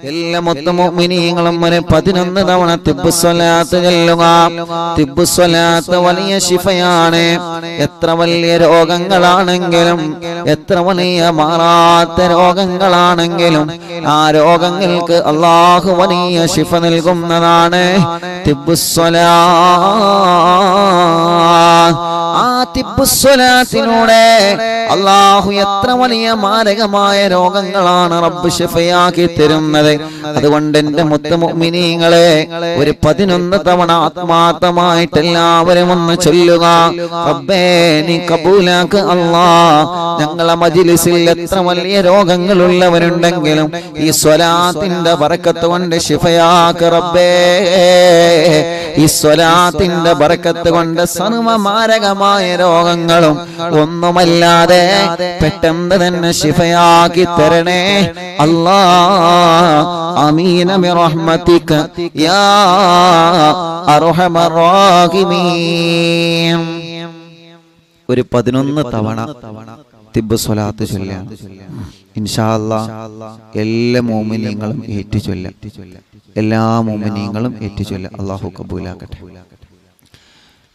എല്ലാ മൊത്തമോമിനിയങ്ങളും ഒരു പതിനൊന്ന് തവണ തിബുസ്വലാത്ത് ചെല്ലുക. തിബുസ്വലാത്ത് വലിയ ശിഫയാണ്. എത്ര വലിയ രോഗങ്ങളാണെങ്കിലും എത്ര വലിയ മാറാത്ത രോഗങ്ങളാണെങ്കിലും ആ രോഗങ്ങൾക്ക് അള്ളാഹു വലിയ ശിഫ നൽകുന്നതാണ്. തിബുസ്വലാ ആ തിബുസ്വലാത്തിലൂടെ അള്ളാഹു എത്ര വലിയ മാരകമായ രോഗങ്ങളാണ് റബ്ബ് ഷിഫയാക്കി തരുന്നത്. അതുകൊണ്ട് എന്റെ മുത്തമുമിനീങ്ങളെ ഒരു പതിനൊന്ന് തവണ ആത്മാർത്ഥമായിട്ട് എല്ലാവരും ഒന്ന് ചൊല്ലുക. റബ്ബേ നീ കബൂലാക്ക് അള്ളാ ഞങ്ങളെ മജിലിസിൽ എത്ര വലിയ രോഗങ്ങളുള്ളവരുണ്ടെങ്കിലും ഈ സ്വലാത്തിന്റെ പറക്കത്ത് കൊണ്ട് ഷിഫയാക്ക് റബ്ബേ. ഈ സ്വലാത്തിന്റെ പറക്കത്ത് കൊണ്ട് സർവമാരകമായ രോഗങ്ങളും ഒന്നുമല്ലാതെ പെട്ടെന്ന് തന്നെ ശിഫയാക്കി തരണേ. യാ അർഹമർ ഒരു പതിനൊന്ന് തവണ തിബ് സ്വലാത്ത് ചൊല്ലാം ഇൻഷാ അല്ലാ എല്ലാ മോമിനിയങ്ങളും ഏറ്റു ചൊല്ലാം എല്ലാ മോമിനിയങ്ങളും ഏറ്റു ചൊല്ലാം അള്ളാഹു കബൂലാക്കട്ടെ.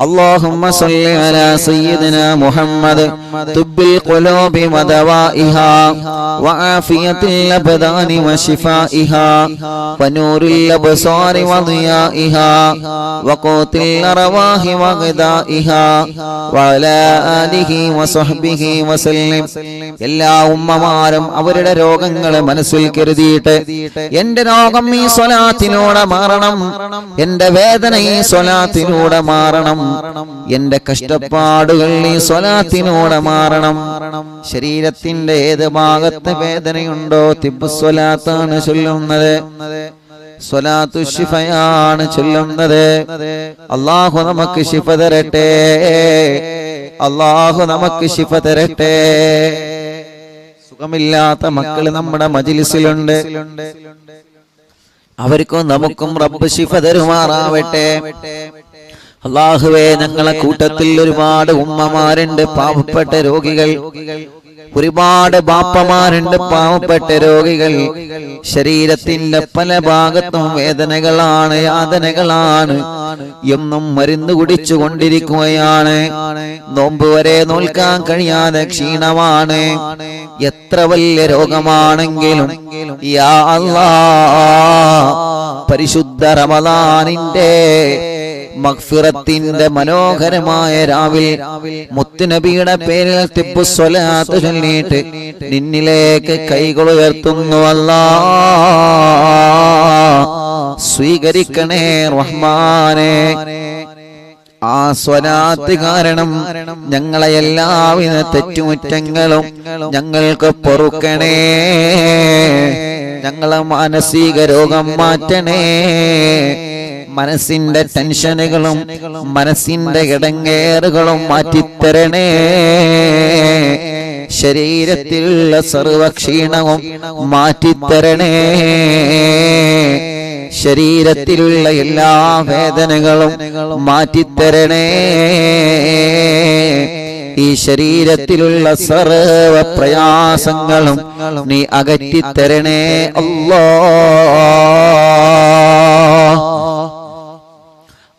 اللهم صل على سيدنا محمد طب القلوب ودوائها وعافية الأبدان وشفائها ونور الأبصار وضيائها وقوت الأرواح وغذائها وعلى آله وصحبه وسلم എല്ലാ ഉമ്മമാരും അവരുടെ രോഗങ്ങളെ മനസ്സിൽ കരുതിയിട്ട് എന്റെ രോഗം ഈ സ്വലാത്തിലൂടെ മാറണം എന്റെ വേദന ഈ സ്വലാത്തിലൂടെ മാറണം എന്റെ കഷ്ടപ്പാടുകൾ ഈ സ്വലാത്തിനോട് മാറണം. ശരീരത്തിന്റെ ഏത് ഭാഗത്ത് വേദനയുണ്ടോ തിബ് സ്വലാത്താണ് ചൊല്ലുന്നത്. സ്വലാത്തു ഷിഫയാണ് ചൊല്ലുന്നത്. അള്ളാഹു നമുക്ക് ശിഫ തരട്ടെ. അള്ളാഹു നമുക്ക് ശിഫ തരട്ടെ. സുഖമില്ലാത്ത മക്കൾ നമ്മുടെ മജിലിസിലുണ്ട്. അവർക്കും നമുക്കും റബ്ബ് ശിഫ തരുമാറാവട്ടെ. അള്ളാഹുവേ ഞങ്ങളെ കൂട്ടത്തിൽ ഒരുപാട് ഉമ്മമാരുണ്ട് പാവപ്പെട്ട രോഗികൾ. ഒരുപാട് ബാപ്പമാരുണ്ട് പാവപ്പെട്ട രോഗികൾ. ശരീരത്തിന്റെ പല ഭാഗത്തും വേദനകളാണ് യാതനകളാണ്. എന്നും മരുന്ന് കുടിച്ചു കൊണ്ടിരിക്കുകയാണ്. നോമ്പ് വരെ നോൽക്കാൻ കഴിയാതെ ക്ഷീണമാണ്. എത്ര വലിയ രോഗമാണെങ്കിലും യാ അല്ലാ പരിശുദ്ധ റമദാനിന്റെ മഗ്ഫിറത്തിന്റെ മനോഹരമായ രാവിൽ മുത്തുനബിയുടെ പേരിൽ തിപ്പു സ്വലാത്ത് ചൊല്ലിയിട്ട് നിന്നിലേക്ക് കൈകൾ ഉയർത്തുന്നു അല്ലാ. സ്വീകരിക്കണേ റഹ്മാനെ. ആ സ്വലാത്ത് കാരണം ഞങ്ങളെ എല്ലാവിധ തെറ്റുമുറ്റങ്ങളും ഞങ്ങൾക്ക് പൊറുക്കണേ. ഞങ്ങളെ മാനസിക രോഗം മാറ്റണേ. മനസ്സിന്റെ ടെൻഷനുകളും മനസ്സിന്റെ ഇടങ്ങേറുകളും മാറ്റിത്തരണേ. ശരീരത്തിലുള്ള സർവക്ഷീണവും മാറ്റിത്തരണേ. ശരീരത്തിലുള്ള എല്ലാ വേദനകളും മാറ്റിത്തരണേ. ഈ ശരീരത്തിലുള്ള സർവ പ്രയാസങ്ങളും നീ അകറ്റിത്തരണേ. അല്ലോ.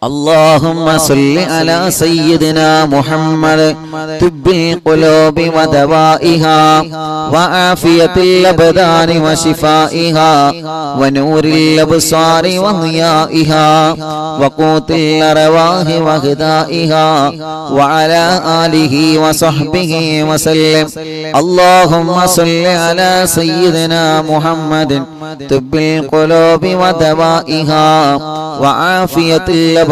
اللهم صل على سيدنا محمد طب القلوب ودوائها وعافية الأبدان وشفائها ونور الأبصار وضيائها وقوت الأرواح وغذائها وعلى آله وصحبه وسلم. اللهم صل على سيدنا محمد طب القلوب ودوائها وعافية الأبدان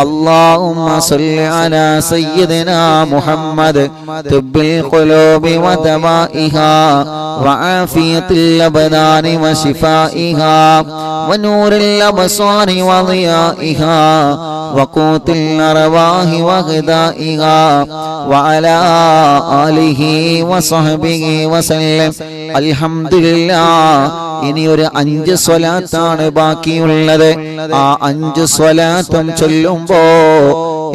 اللهم صل على سيدنا محمد طب القلوب ودوائها وعافية الأبدان وشفائها ونور الأبصار وضيائها وقوت الأرواح وغذائها وعلى آله وصحبه وسلم الحمد لله ഇനി ഒരു അഞ്ച് സ്വലാത്താണ് ബാക്കിയുള്ളത്. ആ അഞ്ച് സ്വലാത്തും ചൊല്ലുമ്പോ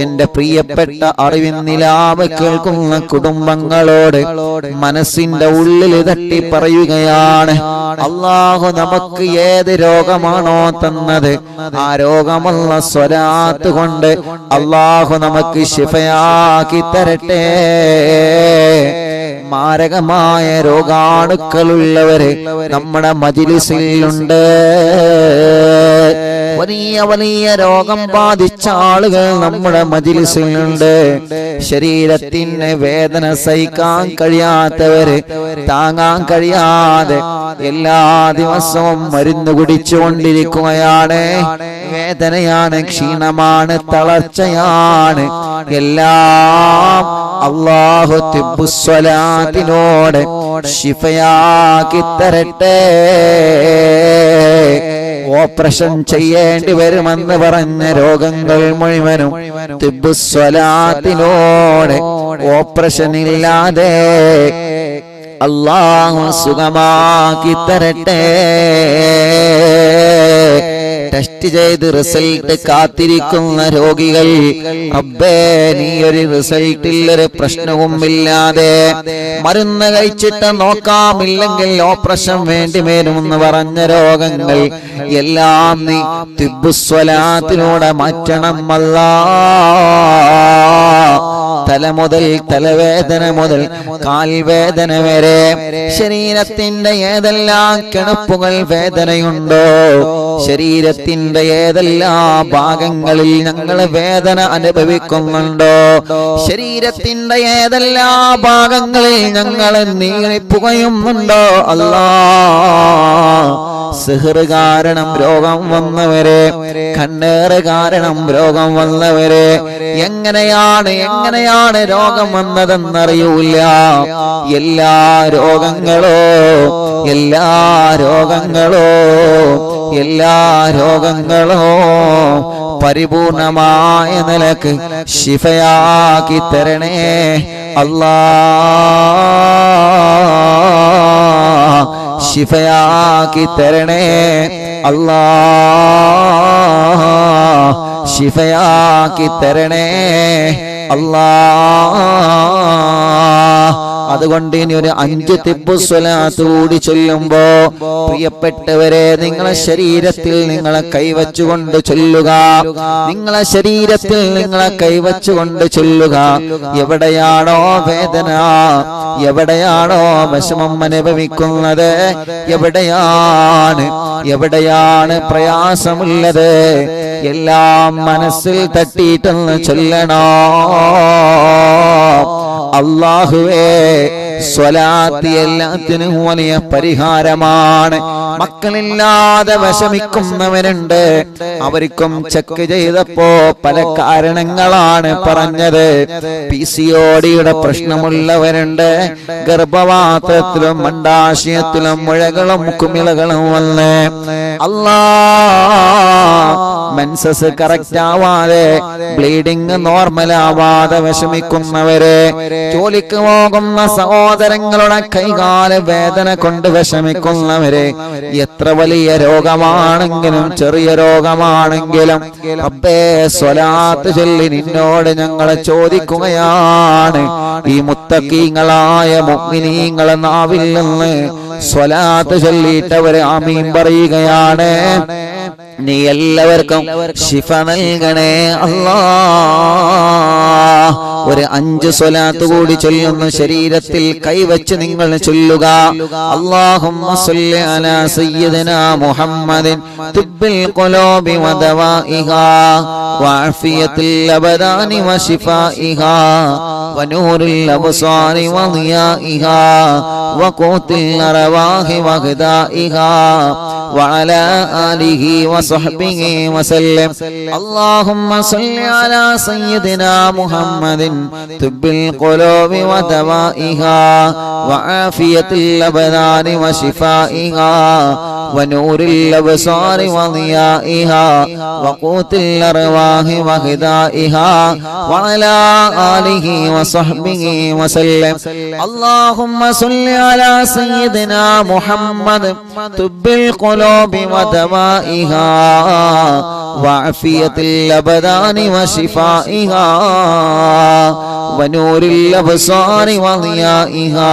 എന്റെ പ്രിയപ്പെട്ട അറിവിൻ നിലാവ് കേൾക്കുന്ന കുടുംബങ്ങളോട് മനസ്സിന്റെ ഉള്ളിൽ തട്ടി പറയുകയാണ് അള്ളാഹു നമുക്ക് ഏത് രോഗമാണോ തന്നത് ആ രോഗമുള്ള സ്വരാത്ത് കൊണ്ട് അള്ളാഹു നമുക്ക് ശിഫയാക്കി തരട്ടെ. മാരകമായ രോഗാണുക്കളുള്ളവര് നമ്മുടെ മജിലിസിലുണ്ട്. വലിയ വലിയ രോഗം ബാധിച്ച ആളുകൾ നമ്മുടെ മജിലിസിലുണ്ട്. ശരീരത്തിന് വേദന സഹിക്കാൻ കഴിയാത്തവര് താങ്ങാൻ കഴിയാതെ എല്ലാ ദിവസവും മരുന്ന് കുടിച്ചുകൊണ്ടിരിക്കുകയാണ്. വേദനയാണ് ക്ഷീണമാണ് തളർച്ചയാണ്. എല്ലാം അള്ളാഹു തിബുസ്വലാത്തിനോട് ശിഫയാക്കി തരട്ടെ. ഓപ്പറേഷൻ ചെയ്യേണ്ടി വരുമെന്ന് പറഞ്ഞ രോഗങ്ങൾ മുഴുവനും തിബുസ്വലാത്തിനോട് ഓപ്പറേഷൻ ഇല്ലാതെ അള്ളാഹു സുഖമാക്കി തരട്ടെ. ടെസ്റ്റ് ചെയ്ത് റിസൾട്ട് കാത്തിരിക്കുന്ന രോഗികൾ. അബ്ബേ നീ ഒരു റിസൾട്ടിൽ പ്രശ്നവും ഇല്ലാതെ മരുന്ന് കഴിച്ചിട്ട് നോക്കാമില്ലെങ്കിൽ ഓപ്പറേഷൻ വേണ്ടി വരുമെന്ന് പറഞ്ഞ രോഗങ്ങൾ എല്ലാം നീ തിബുസ്വലാത്തിലൂടെ മാറ്റണം അല്ലാ. തല മുതൽ തലവേദന മുതൽ കാൽവേദന വരെ ശരീരത്തിന്റെ ഏതെല്ലാം കിണപ്പുകൾ വേദനയുണ്ടോ? ശരീരത്തിന്റെ ഏതെല്ലാ ഭാഗങ്ങളിൽ ഞങ്ങൾ വേദന അനുഭവിക്കുന്നുണ്ടോ? ശരീരത്തിന്റെ ഏതെല്ലാ ഭാഗങ്ങളിൽ ഞങ്ങൾ നീങ്ങിപ്പുകയുന്നുണ്ടോ അല്ലാ. സിഹറ് കാരണം രോഗം വന്നവരെ കണ്ണേറ് കാരണം രോഗം വന്നവരെ എങ്ങനെയാണ് എങ്ങനെയാണ് രോഗം വന്നതെന്നറിയൂല എല്ലാ രോഗങ്ങളോ എല്ലാ രോഗങ്ങളോ എല്ലാ രോഗങ്ങളോ പരിപൂർണമായ നിലയ്ക്ക് ശിഫയാക്കി തരണേ. അല്ലാ ശിഫയാക്കി തരണേ. അല്ലാ ശിഫയാക്കി തരണേ. അല്ലാ അതുകൊണ്ട് ഇനി ഒരു അഞ്ച് തിപ്പുസ്വലാത്ത് കൂടി ചൊല്ലുമ്പോ പ്രിയപ്പെട്ടവരെ നിങ്ങളെ ശരീരത്തിൽ നിങ്ങളെ കൈവച്ചുകൊണ്ട് ചൊല്ലുക. നിങ്ങളെ ശരീരത്തിൽ നിങ്ങളെ കൈവച്ചുകൊണ്ട് ചൊല്ലുക. എവിടെയാണോ വേദന എവിടെയാണോ വിഷമം അനുഭവിക്കുന്നത് എവിടെയാണ് എവിടെയാണ് പ്രയാസമുള്ളത് എല്ലാം മനസ്സിൽ തട്ടിയിട്ടെന്ന് ചൊല്ലണോ? അള്ളാഹുവേ സ്വലാത്തി എല്ലാത്തിനും വലിയ പരിഹാരമാണ്. മക്കളില്ലാതെ വിഷമിക്കുന്നവരുണ്ട്. അവർക്കും ചെക്ക് ചെയ്തപ്പോ പല കാരണങ്ങളാണ് പറഞ്ഞത്. P C ഒടിയുടെ പ്രശ്നമുള്ളവരുണ്ട്. ഗർഭപാത്രത്തിലും മണ്ടാശയത്തിലും മുഴകളും കുമിളകളും വന്ന് അല്ലാ മെൻസസ് കറക്റ്റ് ആവാതെ ബ്ലീഡിങ് നോർമൽ ആവാതെ വിഷമിക്കുന്നവര് ജോലിക്ക് പോകുന്ന സഹോദരങ്ങളുടെ കൈകാല വേദന കൊണ്ട് വിഷമിക്കുന്നവര് എത്ര വലിയ രോഗമാണെങ്കിലും ചെറിയ രോഗമാണെങ്കിലും അപ്പേ സ്വലാത്ത് ചൊല്ലി നിന്നോട് ഞങ്ങളെ ചോദിക്കുകയാണ്. ഈ മുത്തക്കീങ്ങളായ മുഗ്മിനീങ്ങളെ നാവിൽ നിന്ന് സ്വലാത്ത് ചൊല്ലിയിട്ടവര് ആമീൻ പറയുകയാണ്. നീ എല്ലാവർക്കും ശിഫ നൽകണേ. അല്ലാ. ഒരു അഞ്ച് സ്വലാത്ത് കൂടി ചൊല്ലുന്ന ശരീരത്തിൽ കൈവച്ച് നിങ്ങൾ ചൊല്ലുക. അള്ളാഹുമ്മ സല്ലി അലാ മുഹമ്മദിൻ. തുബ്ബിൽ വദവാഇഹാ. അബദാനി വനൂറിൽ അബ്സാരി وعلى آله وصحبه وسلم. اللهم صل على سيدنا محمد طب القلوب ودوائها وعافية الأبدان وشفائها. ونور الأبصار وضيائها وقوت الأرواح وغذائها وعلى آله وصحبه وسلم. اللهم صل على سيدنا محمد طب القلوب ودوائها وعافية الأبدان وشفائها ونور الأبصار وضيائها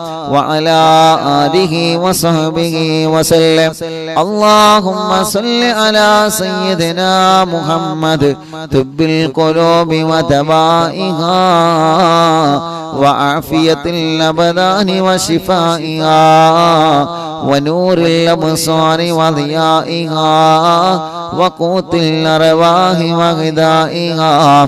وعلى آله وصحبه وسلم. اللهم صل على سيدنا محمد طب القلوب ودوائها وعافية الأبدان وشفائها ونور الأبصار وضيائها وقوت الأرواح وغذائها.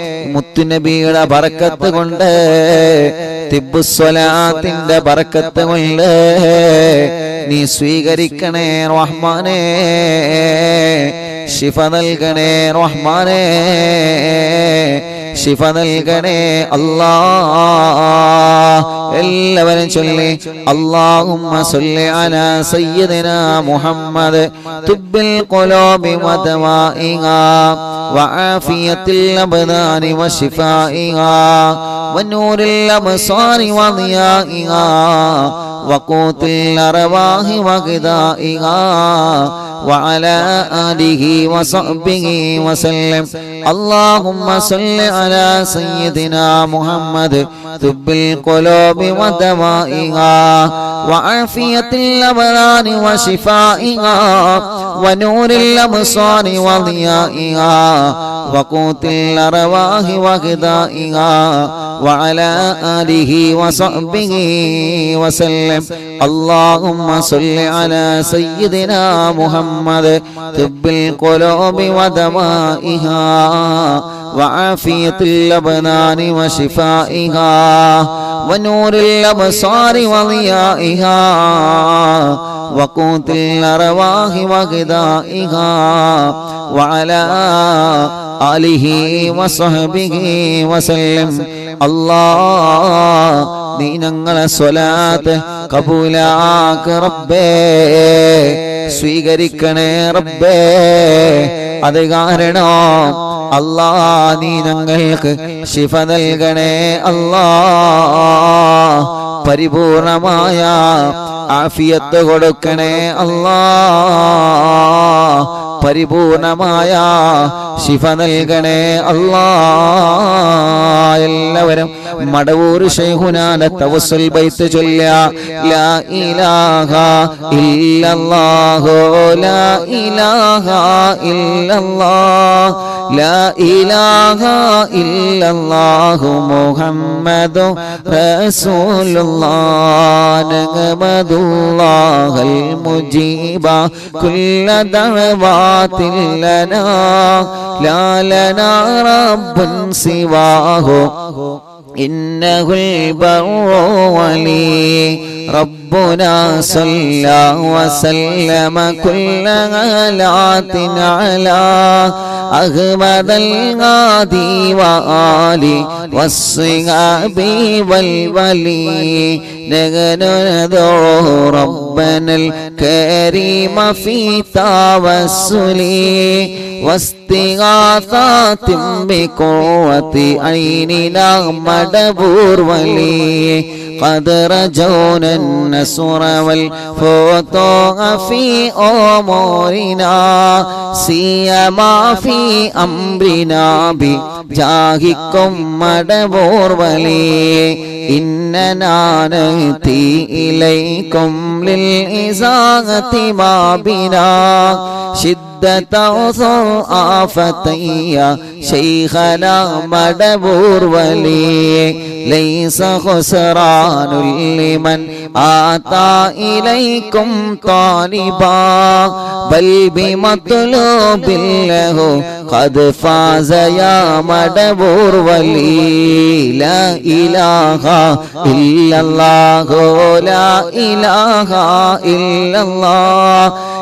മുത്തുനബിയുടെ ബറക്കത്ത് കൊണ്ട് തിബുസ്വലാത്തിന്റെ ബറക്കത്ത് കൊണ്ട് നീ സ്വീകരിക്കണേ റഹ്മാനേ ശിഫ നൽകണേ റഹ്മാനേ ശിഫ നൽകണേ അല്ലാ എല്ലാവരും ചൊല്ലി അല്ലാഹുമ്മ സല്ലി അലാ സയ്യിദിനാ മുഹമ്മദ് തുബ്ബിൽ ഖുലൂബി വദവാഇഹാ وعافية الأبدان وشفائها ونور الأبصار وضيائها وقوت الأرواح وغذائها وعلى آله وصحبه وسلم. اللهم صل على سيدنا محمد. طب القلوب ودوائها. وعافية الأبدان وشفائها. ونور الأبصار وضيائها. وقوت الأرواح وغذائها. وعلى آله وصحبه وسلم. اللهم صل على سيدنا محمد. طب القلوب ودوائها وعافية الأبدان وشفائها ونور الأبصار وضيائها وقوت الأرواح وغذائها وعلى آله وصحبه وسلم. الله നീ ഞങ്ങളെ സ്വലാത്ത് കബൂലാക്ക് റബ്ബേ. സ്വീകരിക്കണേ റബ്ബേ. അത് കാരണം അല്ലാ നീ ഞങ്ങൾക്ക് ശിഫ നൽകണേ അല്ലാ പരിപൂർണമായ ആഫിയത്ത് കൊടുക്കണേ അല്ലാ പരിപൂർണമായ ശിഫ നൽകണേ അല്ലാ. എല്ലാവരും മടവൂർ ഷെയ്ഖുനാന തവസ്സുൽ ബൈത്ത് ചൊല്ല ലാ ഇലാഹ ലാ ഇലാഹ ലാ ഇലാഹ ഇല്ലല്ലാഹു മുഹമ്മദു നഗമദുല്ലാഹൽ മുജീബ കുല്ല ദഅവാതിൽ لالنا رب سواه إنه البر ولي ربنا صلى وسلم كل غلات على أحمد الغادي وآلي والصحاب والولي نحن ندعو ربنا الكريم في توسلي واستغاثات بقوة عيننا مدبور ولي قد رجونا النصر والفتوح في أمورنا سيما في أمرنا بجاهكم مدبور ولي إننا نأتي إليكم للإزاغة ما بنا شدة آفتي شيخنا مدبور ولي ليس خسران لمن آتى إليكم طالبا بل بمطلوب له قد فاز يا مدبور ولي لا إله إلا الله لا إله إلا الله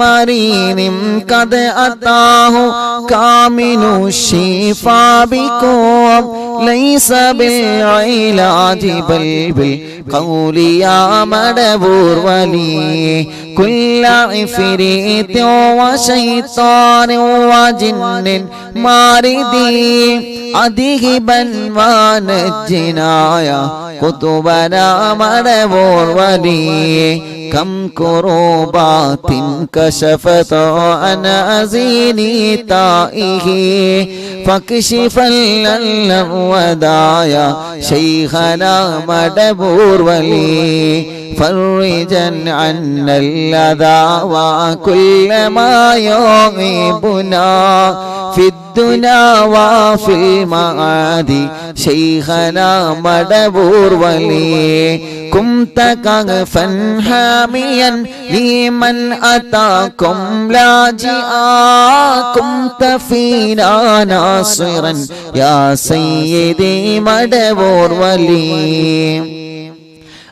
مريض قد أتاه كامل الشفاء بكم ليس بالعلاج بل بالقول يا مدبور ولي كل عفريت وشيطان وجن ماردي أذهبا ونجنا يا قطبنا مدبور ولي كشفت عن أزيني تائه فاكشف للم ودايا شيخنا مدبور ولي. فرجا عنا الأذى وكل ما يغيبنا في الدنيا وفي المعاد شيخنا مدبور ولي كنت كغفا حاميا لمن أتاكم لاجئا كنت فينا ناصرا يا سيدي مدبور ولي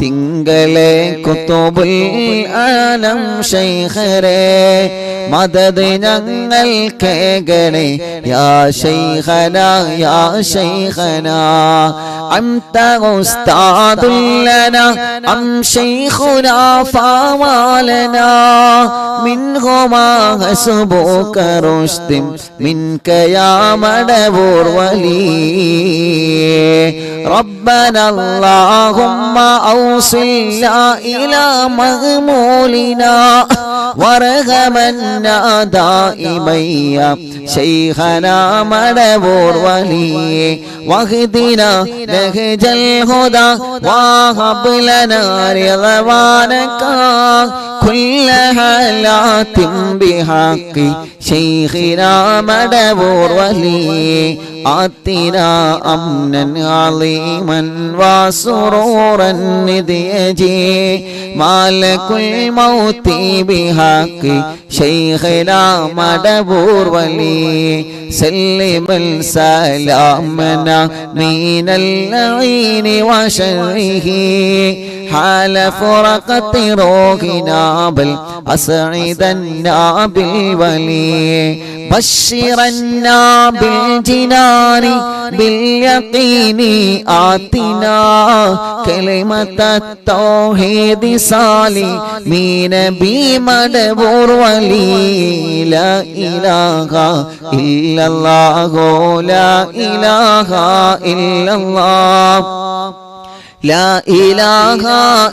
തിങ്കളെ കുത്തുബുൽ ആലം ശൈഖരെ മദത് ഞങ്ങൾ കേകണേ യാ ശൈഖന യാ ശൈഖന أنت أستاذ لنا أم شيخنا فوالنا منهما حسبك رشد منك يا مدبور ولي ربنا اللهم أوصلنا إلى مغمولنا ورغمنا دائما يا شيخنا مدبور ولي واهدنا نهج الهدى وهب لنا رضوانك كل حالات بحق شيخنا مدبور ولي آتنا أمنا عظيما وسرورا إذ يجي مالك الموت بحق شيخنا مدبور ولي سلم السلامنا من اللعين وشره حال فرقة روحنا بل أسعدنا بالولي بشرنا بالجنان باليقين آتنا كلمة التوحيد صالي من بمدبور ولي لا إله إلا الله لا إله إلا الله لا إله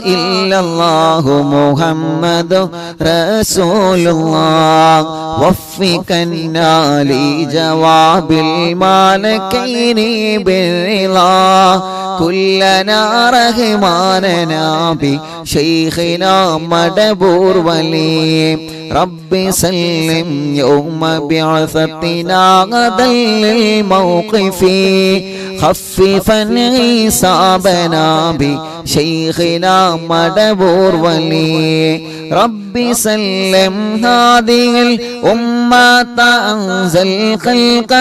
إلا الله محمد رسول الله. وفقنا لجواب المالكين بالرضا. كلنا رحماننا بشيخنا مدبور ولي. رب سلم يوم بعثتنا غدا للموقف. خففا حسابنا بشيخنا مدبور ولي. رب سلم هذه الأمة أنزل خلق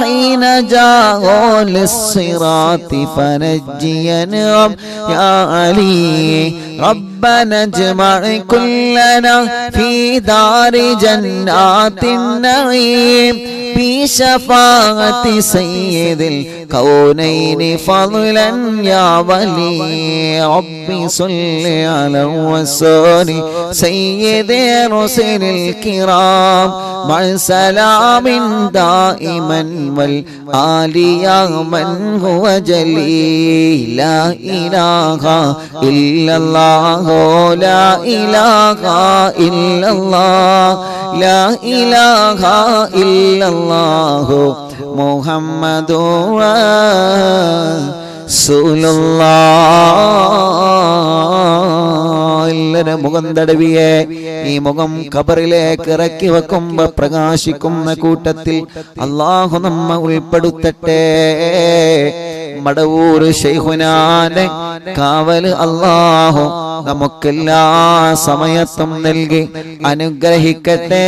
حين جاءوا للصراط فنجينا يا علي. ربنا اجمع كلنا في دار جنات النعيم بشفاعة سيد الكونين فضلا يا ولي. ربي صل على الرسول سيد رسل الكرام مع سلام دائما والآل يا من هو جلي لا إله إلا الله لا إله إلا الله لا إله إلا الله محمد رسول الله എല്ലാരും മുഖം തടവിയെ. ഈ മുഖം ഖബറിലേക്ക് ഇറക്കി വെക്കുമ്പോ പ്രകാശിക്കുന്ന കൂട്ടത്തിൽ അള്ളാഹു നമ്മ ഉൾപ്പെടുത്തട്ടെ. മടവൂർ ശൈഹുനാനെ കാവൽ അള്ളാഹു നമുക്കെല്ലാ സമയത്തും നൽകി അനുഗ്രഹിക്കട്ടെ.